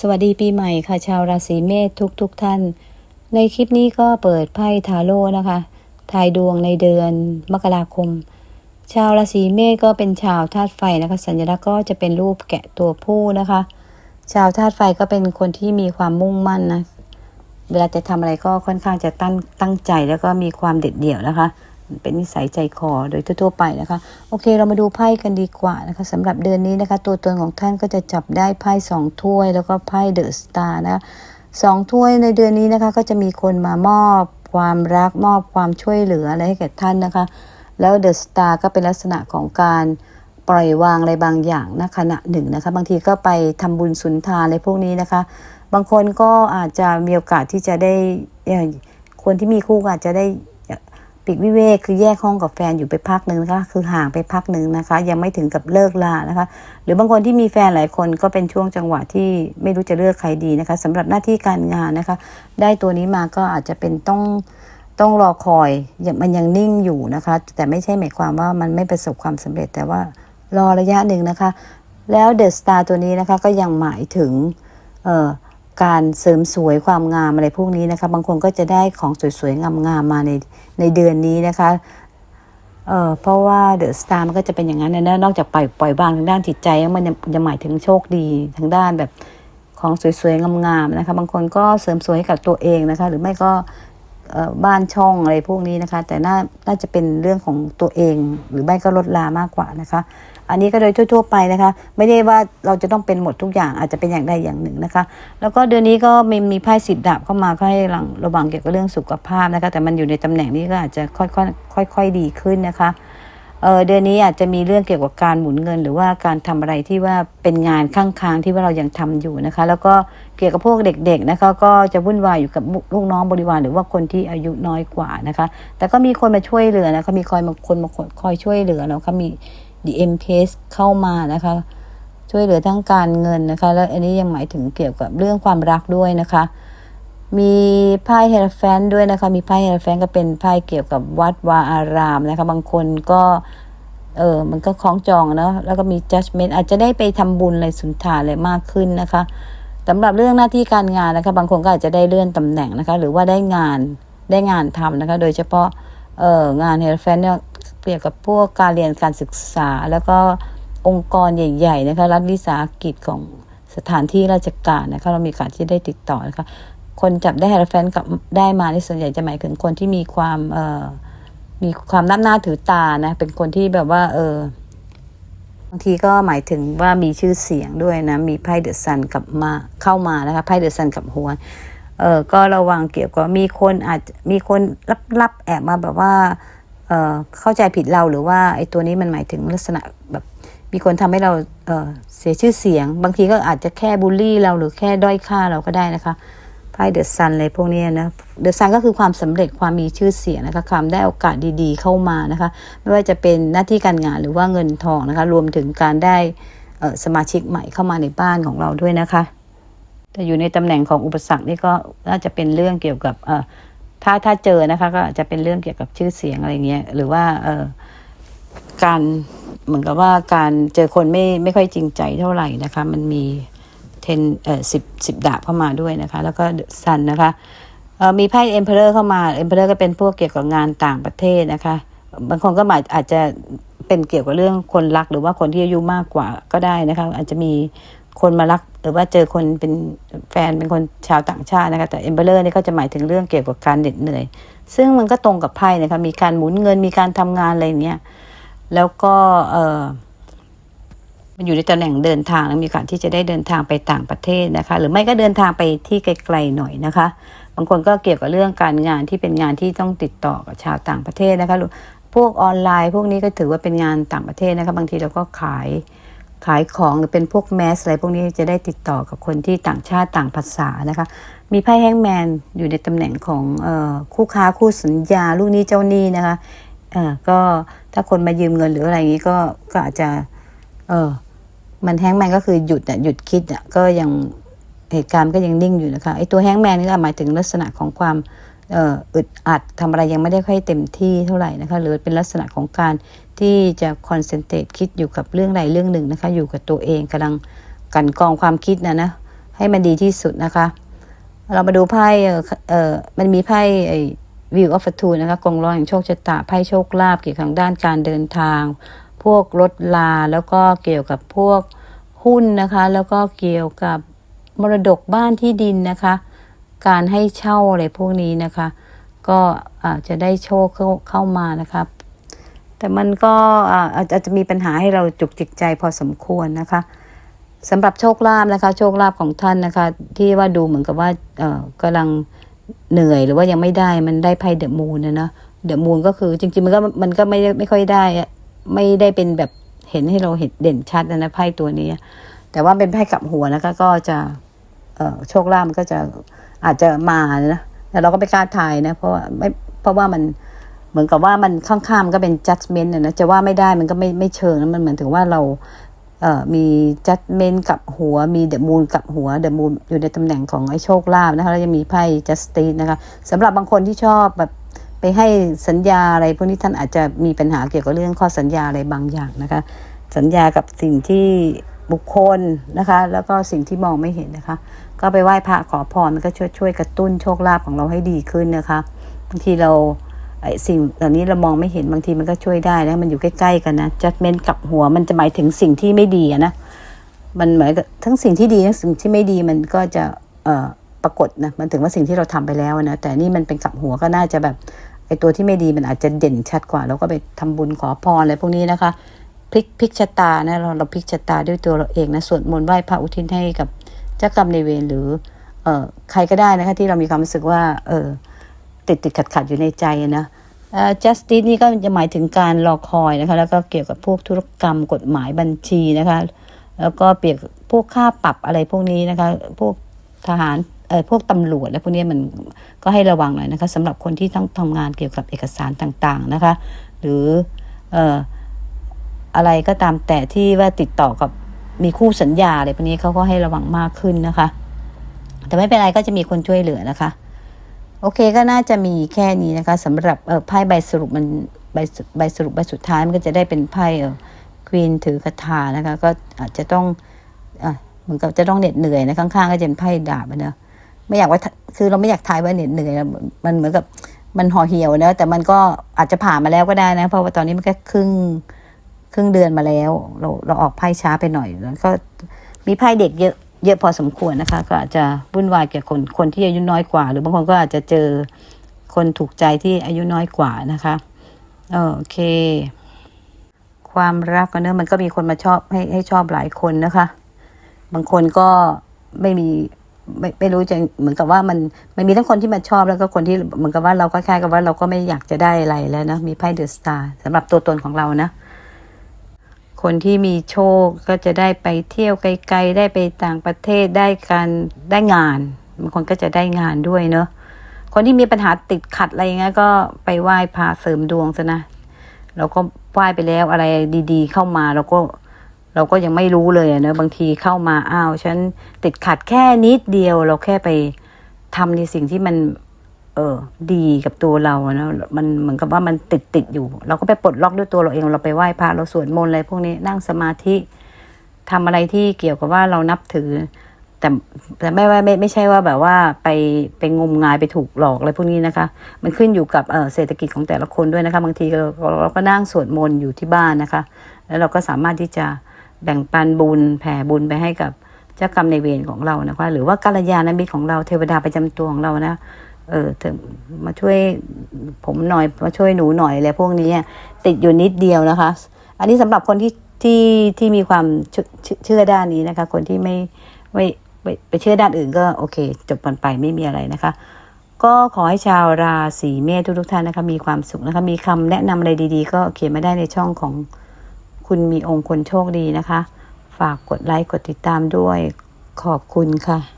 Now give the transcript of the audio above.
สวัสดีปีใหม่ค่ะ ชาวราศีเมษทุกทุกๆท่าน ในคลิปนี้ก็เปิดไพ่ทาโร่นะคะทายดวงในเดือนมกราคม ชาวราศีเมษก็เป็นชาวธาตุไฟนะคะ สัญลักษณ์ก็จะเป็นรูปแกะตัวผู้นะคะ ชาวธาตุไฟก็เป็นคนที่มีความมุ่งมั่นนะเวลาจะทำอะไรก็ค่อนข้างจะตั้งตั้งใจแล้วก็มีความเด็ดเดี่ยวนะคะ เป็นนิสัยใจคอโดยทั่วๆไปนะคะ โอเค เรามาดูไพ่กันดีกว่านะคะสำหรับเดือนนี้นะคะ ตัวตนของท่านก็จะจับได้ไพ่สองถ้วย แล้วก็ไพ่เดอะสตาร์นะคะสองถ้วยในเดือนนี้นะคะ ก็จะมีคนมามอบความรักมอบความช่วยเหลืออะไรให้แก่ท่านนะคะ แล้วเดอะสตาร์ก็เป็นลักษณะของการปล่อยวางอะไรบางอย่างณขณะหนึ่งนะคะ บางทีก็ไปทำบุญสุนทานอะไรพวกนี้นะคะ บางคนก็อาจจะมีโอกาสที่จะได้คนที่มีคู่อาจจะได้ ปีกวิเวกคือแยกห้องกับแฟนอยู่ไปพักหนึ่งนะคะคือห่างไปพักหนึ่งนะคะ ยังไม่ถึงกับเลิกลานะคะ หรือบางคนที่มีแฟนหลายคนก็เป็นช่วงจังหวะที่ไม่รู้จะเลือกใครดีนะคะสำหรับหน้าที่การงานนะคะ ได้ตัวนี้มาก็อาจจะเป็นต้องต้องรอคอยยังมันยังนิ่งอยู่นะคะ แต่ไม่ใช่หมายความว่ามันไม่ประสบความสำเร็จแต่ว่ารอระยะหนึ่งนะคะ แล้วเดอะสตาร์ตัวนี้นะคะก็ยังหมายถึงเอ่อ การเสริมสวยความงามอะไรพวกนี้นะคะ บางคนก็จะได้ของสวยๆงามๆมาในในเดือนนี้นะคะเออเพราะว่าเดอะสตาร์มันก็จะเป็นอย่างนั้นนะนอกจากปล่อยปล่อยวางทางด้านจิตใจแล้วมันยังยังหมายถึงโชคดีทางด้านแบบของสวยๆงามๆนะคะ บางคนก็เสริมสวยให้กับตัวเองนะคะ หรือไม่ก็บ้านช่องอะไรพวกนี้นะคะ แต่น่าน่าจะเป็นเรื่องของตัวเอง หรือไม่ก็ลดลามากกว่านะคะ อันนี้ก็โดยทั่ว ๆ ไปนะคะ ไม่ได้ว่าเราจะต้องเป็นหมดทุกอย่างอาจจะเป็นอย่างใดอย่างหนึ่งนะคะ แล้วก็เดือนนี้ก็มีมีไพ่สิบดาบเข้ามาก็ให้ระวังเกี่ยวกับเรื่องสุขภาพนะคะ แต่มันอยู่ในตำแหน่งนี้ก็อาจจะค่อยๆค่อย ๆ ดีขึ้นนะคะเออเดือนนี้อาจจะมีเรื่องเกี่ยวกับการหมุนเงิน หรือว่าการทำอะไรที่ว่าเป็นงานข้างค้างที่ว่าเรายังทำอยู่นะคะ แล้วก็เกี่ยวกับพวกเด็กๆนะคะก็จะวุ่นวายอยู่กับลูกน้องบริวารหรือว่าคนที่อายุน้อยกว่านะคะ แต่ก็มีคนมาช่วยเหลือนะคะมีคอยมาคนมาคอยช่วยเหลือนะคะมี DM case เข้ามานะคะ ช่วยเหลือทั้งการเงินนะคะ แล้วอันนี้ยังหมายถึงเกี่ยวกับเรื่องความรักด้วยนะคะ มีไพ่เฮลแฟนด้วยนะคะ มีไพ่เฮลแฟนก็เป็นไพ่เกี่ยวกับวัดวาอารามนะคะ บางคนก็เออ มันก็คล้องจองเนาะ แล้วก็มี judgment อาจจะได้ไปทำบุญอะไรสุนทานอะไรมากขึ้นนะคะสำหรับเรื่องหน้าที่การงานนะคะ บางคนก็อาจจะได้เลื่อนตำแหน่งนะคะ หรือว่าได้งาน ได้งานทำนะคะ โดยเฉพาะ เอองานเฮลแฟนเนี่ย เกี่ยวกับพวกการเรียนการศึกษา แล้วก็องค์กรใหญ่ๆนะคะรัฐวิสาหกิจของสถานที่ราชการนะคะเรามีโอกาสที่ได้ติดต่อนะคะคนจับได้เฮลแฟนกับได้มาในส่วนใหญ่จะหมายถึงคนที่มีความเอ่อมีความนับหน้าถือตานะเป็นคนที่แบบว่า เออบางทีก็หมายถึงว่ามีชื่อเสียงด้วยนะ มีไพ่เดอะซันกลับมาเข้ามานะคะไพ่เดอะซันกับหัวเออก็ระวังเกี่ยวกับมีคนอาจมีคนลับๆแอบมาแบบว่า เเข้าใจผิดเราหรือว่าไอ้ตัวนี้มันหมายถึงลักษณะแบบมีคนทำให้เราเเสียชื่อเสียง บางทีก็อาจจะแค่บูลลี่เราหรือแค่ด้อยค่าเราก็ได้นะคะไพ่เดอะซันอะไรพวกเนี้ยนะเดอะซันก็คือความสำเร็จความมีชื่อเสียงนะคะความได้โอกาสดีๆเข้ามานะคะ ไม่ว่าจะเป็นหน้าที่การงานหรือว่าเงินทองนะคะ รวมถึงการได้สมาชิกใหม่เข้ามาในบ้านของเราด้วยนะคะ แต่อยู่ในตำแหน่งของอุปสรรคนี่ก็น่าจะเป็นเรื่องเกี่ยวกับ ถ้าถ้าเจอนะคะ ก็จะเป็นเรื่องเกี่ยวกับชื่อเสียงอะไรเงี้ยหรือว่าเออการเหมือนกับว่าการเจอคนไม่ไม่ค่อยจริงใจเท่าไหร่นะคะ มันมีเทนเอ่อสิบสิบดาบเข้ามาด้วยนะคะ แล้วก็ซันนะคะเออมีไพ่เอ็มเพอเรอร์เข้ามาเอ็มเพอเรอร์ก็เป็นพวกเกี่ยวกับงานต่างประเทศนะคะ บางคนก็หมายอาจจะเป็นเกี่ยวกับเรื่องคนรักหรือว่าคนที่อายุมากกว่าก็ได้นะคะ อาจจะมี คนมารักหรือว่าเจอคนเป็นแฟนเป็นคนชาวต่างชาตินะคะแต่เอมเบอร์นี่ก็จะหมายถึงเรื่องเกี่ยวกับการเหน็ดเหนื่อย ซึ่งมันก็ตรงกับไพ่นะคะมีการหมุนเงินมีการทำงานอะไรเงี้ยแล้วก็เออมันอยู่ในตำแหน่งเดินทางมีโอกาสที่จะได้เดินทางไปต่างประเทศนะคะ หรือไม่ก็เดินทางไปที่ไกลๆหน่อยนะคะ บางคนก็เกี่ยวกับเรื่องการงานที่เป็นงานที่ต้องติดต่อกับชาวต่างประเทศนะคะพวกออนไลน์ พวกนี้ก็ถือว่าเป็นงานต่างประเทศนะคะ บางทีเราก็ขาย ขายของหรือเป็นพวกแมสอะไรพวกนี้จะได้ติดต่อกับคนที่ต่างชาติต่างภาษานะคะ มีไพ่แฮงแมนอยู่ในตำแหน่งของออคู่ค้าคู่สัญญา ลูกนี้เจ้าหนี้นะคะก็ถ้าคนมายืมเงินหรืออะไรอย่างนี้ก็ก็อาจจะเออมันแฮงแมนก็คือหยุดอะหยุดคิดอะก็ยังเหตุการณ์ก็ยังนิ่งอยู่นะคะไอตัวแฮงแมนนี่ก็หมายถึงลักษณะของความอ,อ,อึดอัดทำอะไรยังไม่ได้ค่อยเต็มที่เท่าไหร่นะคะหรือเป็นลักษณะของการ ที่จะคอนเซนเทรตคิดอยู่กับเรื่องใดเรื่องหนึ่งนะคะ อยู่กับตัวเองกำลังกันกองความคิดนะนะ ให้มันดีที่สุดนะคะ เรามาดูไพ่เออเอมันมีไพ่ไอวิวออฟทูนะคะกองร้อยแห่งโชคชะตาไพ่โชคลาภเกี่ยวกับด้านการเดินทาง พวกรถลาแล้วก็เกี่ยวกับพวกหุ้นนะคะ แล้วก็เกี่ยวกับมรดกบ้านที่ดินนะคะ การให้เช่าอะไรพวกนี้นะคะ ก็อาจจะได้โชคเข้าเข้ามานะคะ แต่มันก็อาจจะมีปัญหาให้เราจุกจิกใจพอสมควรนะคะสำหรับโชคลาภนะคะ โชคลาภของท่านนะคะ ที่ว่าดูเหมือนกับว่าเออกำลังเหนื่อยหรือว่ายังไม่ได้มันได้ไพ่เดอะมูนนะนะเดอะมูนก็คือจริงๆมันก็มันก็ไม่ไม่ค่อยได้ ไม่ได้เป็นแบบเห็นให้เราเห็นเด่นชัดนะนะไพ่ตัวนี้ แต่ว่าเป็นไพ่กับหัวนะคะก็จะเออโชคลาภมันก็จะอาจจะมานะแต่เราก็ไม่กล้าทายนะ เพราะว่าไม่เพราะว่ามัน เหมือนกับว่ามันข้างๆมันก็เป็น judgment นะนะจะว่าไม่ได้มันก็ไม่ไม่เชิงนะมันเหมือนถึงว่าเราเอ่อมี judgment กับหัวมี the moon กับหัว the moon อยู่ในตำแหน่งของไอ้โชคลาภนะคะแล้วจะมีไพ่ justice นะคะสำหรับบางคนที่ชอบแบบไปให้สัญญาอะไรพวกนี้ท่านอาจจะมีปัญหาเกี่ยวกับเรื่องข้อสัญญาอะไรบางอย่างนะคะ สัญญากับสิ่งที่บุคคลนะคะ แล้วก็สิ่งที่มองไม่เห็นนะคะ ก็ไปไหว้พระขอพรมันก็ช่วยช่วยกระตุ้นโชคลาภของเราให้ดีขึ้นนะคะบางทีเรา ไอ้สิ่งเหล่านี้เรามองไม่เห็นบางทีมันก็ช่วยได้นะมันอยู่ใกล้ๆกันนะจัดเมนกับหัวมันจะหมายถึงสิ่งที่ไม่ดีนะมันหมายกับทั้งสิ่งที่ดีทั้งสิ่งที่ไม่ดีมันก็จะเอ่อปรากฏนะมันถึงว่าสิ่งที่เราทำไปแล้วนะแต่นี่มันเป็นกับหัวก็น่าจะแบบไอ้ตัวที่ไม่ดีมันอาจจะเด่นชัดกว่าเราก็ไปทำบุญขอพรอะไรพวกนี้นะคะพลิกพลิกชะตานะเราเราพลิกชะตาด้วยตัวเราเองนะสวดมนต์ไหว้พระอุทิศให้กับเจ้ากรรมในายเวรหรือเอ่อใครก็ได้นะคะที่เรามีความรู้สึกว่า เออติดติดขัดขัดอยู่ในใจนะ justice นี่ก็จะหมายถึงการรอคอยนะคะ แล้วก็เกี่ยวกับพวกธุรกรรมกฎหมายบัญชีนะคะ แล้วก็เปรียบพวกค่าปรับอะไรพวกนี้นะคะ พวกทหารเอ่อพวกตำรวจและพวกนี้มันก็ให้ระวังหน่อยนะคะสำหรับคนที่ต้องทำงานเกี่ยวกับเอกสารต่างๆนะคะ หรือเอ่ออะไรก็ตามแต่ที่ว่าติดต่อกับมีคู่สัญญาอะไรพวกนี้เขาก็ให้ระวังมากขึ้นนะคะ แต่ไม่เป็นไรก็จะมีคนช่วยเหลือนะคะ โอเคก็น่าจะมีแค่นี้นะคะสำหรับเออไพ่ใบสรุปมันใบสใบสรุปใบสุดท้ายมันก็จะได้เป็นไพ่เออควีนถือคาถานะคะก็อาจจะต้องอะเหมือนกับจะต้องเหน็ดเหนื่อยนะข้างๆก็จะเป็นไพ่ดาบอะเนอะไม่อยากว่าคือเราไม่อยากทายว่าเหน็ดเหนื่อยมันเหมือนกับมันห่อเหี่ยวนะแต่มันก็อาจจะผ่านมาแล้วก็ได้นะ เพราะว่าตอนนี้มันแค่ครึ่งครึ่งเดือนมาแล้ว เราเราออกไพ่ช้าไปหน่อยแล้วก็มีไพ่เด็กเยอะ เยอะพอสมควรนะคะ ก็อาจจะวุ่นวายกับคนคนที่อายุน้อยกว่า หรือบางคนก็อาจจะเจอคนถูกใจที่อายุน้อยกว่านะคะโอเค ความรักก็เนอะมันก็มีคนมาชอบให้ให้ชอบหลายคนนะคะ บางคนก็ไม่มีไม่ไม่รู้จะเหมือนกับว่ามันมันมีทั้งคนที่มาชอบแล้วก็คนที่เหมือนกับว่าเราก็คล้ายกับว่าเราก็ไม่อยากจะได้อะไรแล้วนะมีไพ่เดอะสตาร์สำหรับตัวตนของเรานะ คนที่มีโชคก็จะได้ไปเที่ยวไกลๆ ได้ไปต่างประเทศได้การได้งานบางคนก็จะได้งานด้วยเนอะคนที่มีปัญหาติดขัดอะไรเงี้ยก็ไปไหว้พระเสริมดวงซะนะเราก็ไหว้ไปแล้วอะไรดี ๆ เข้ามาเราก็เราก็ยังไม่รู้เลยเนะบางทีเข้ามาอ้าวฉันติดขัดแค่นิดเดียว เราแค่ไปทำในสิ่งที่มัน เออ ดีกับตัวเรานะมันเหมือนกับว่ามันติดติดอยู่ เราก็ไปปลดล็อกด้วยตัวเราเอง เราไปไหว้พระเราสวดมนต์อะไรพวกนี้นั่งสมาธิทำอะไรที่เกี่ยวกับว่าเรานับถือ แต่แต่ไม่ว่าไม่ไม่ใช่ว่าแบบว่าไปไปงมงายไปถูกหลอกอะไรพวกนี้นะคะ มันขึ้นอยู่กับเออเศรษฐกิจของแต่ละคนด้วยนะคะ บางทีเราเราก็นั่งสวดมนต์อยู่ที่บ้านนะคะ แล้วเราก็สามารถที่จะแบ่งปันบุญแผ่บุญไปให้กับเจ้ากรรมในายเวรของเรานะคะ หรือว่ากัลยาณมิตรของเราเทวดาประจำตัวของเรานะ เออเธอมาช่วยผมหน่อยมาช่วยหนูหน่อยอะไรพวกนี้ติดอยู่นิดเดียวนะคะ อันนี้สำหรับคนที่ที่ที่มีความเชื่อด้านนี้นะคะ คนที่ไม่ไม่ไปเชื่อด้านอื่นก็โอเค จบกันไปไม่มีอะไรนะคะ ก็ขอให้ชาวราศีเมษทุกๆท่านนะคะ มีความสุขนะคะ มีคำแนะนำอะไรดีๆ ก็เขียนมาได้ในช่องของคุณมีองค์คนโชคดีนะคะ ฝากกดไลค์กดติดตามด้วยขอบคุณค่ะ